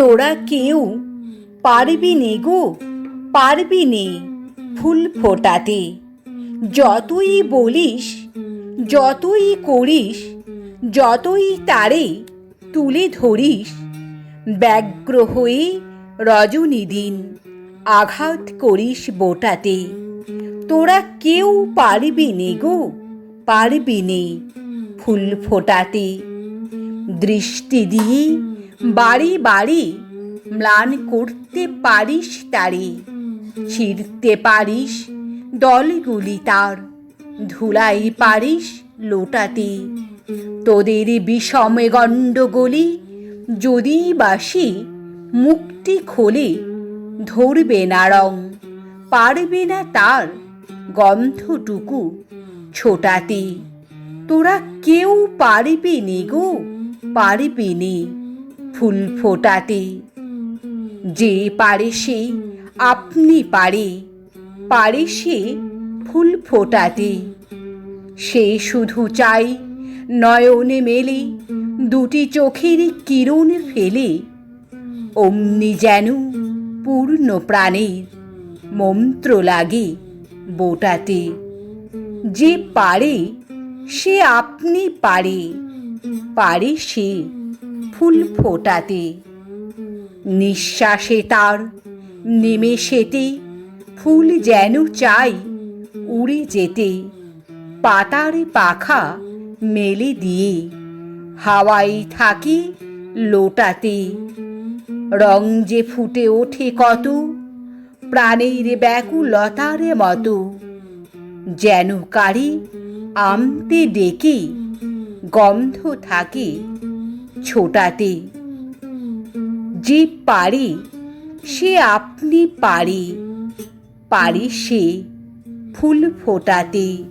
তোরা কেউ পারবি নে গো, পারবি নে ফুল ফোটাতে। যতই বলিস, যতই করিস, যতই তারে তুলে ধরিস, ব্যগ্র হয়ে রজনী দিন আঘাত করিস বোটাতে। তোরা কেউ পারবি নে গো, পারবি নে ফুল ফোটাতে। দৃষ্টি দিয়ে বাড়ি বাড়ি ম্লান করতে পারিস তারে, ছিঁড়তে পারিস দলগুলি তার, ধুলাই পারিস লোটাতে। তোদের বিষমে গণ্ডগোলি যদি বাসি মুক্তি খোলে ধরবে না রং, পারবে না তার গন্ধটুকু ছোটাতে। তোরা কেউ পারবি নে গো, পারবি নে। ফুল ফোটাতে। যে পারে সে, আপনি পারে। পারে সে ফুল ফোটাতে। সে শুধু চাই নয়নে মেলে, দুটি চোখের কিরণ ফেলে। অমনি যেন পূর্ণ প্রাণের মন্ত্র লাগে বোটাতে। যে পারে, সে আপনি পারে। পারে সে ফুল ফোটাতে। নিঃশ্বাসে তার নেমে নিমেষেতে ফুল যেন চাই উড়ে যেতে। পাতার পাখা মেলে দিয়ে হাওয়াই থাকি লোটাতে। রং যে ফুটে ওঠে কত, প্রাণের ব্যাকুলতার মতো। যেন কারি আমতে ডেকে গন্ধ থাকে। ছোটাতে। যে পারে সে আপনি পারে। পারে সে ফুল ফোটাতে।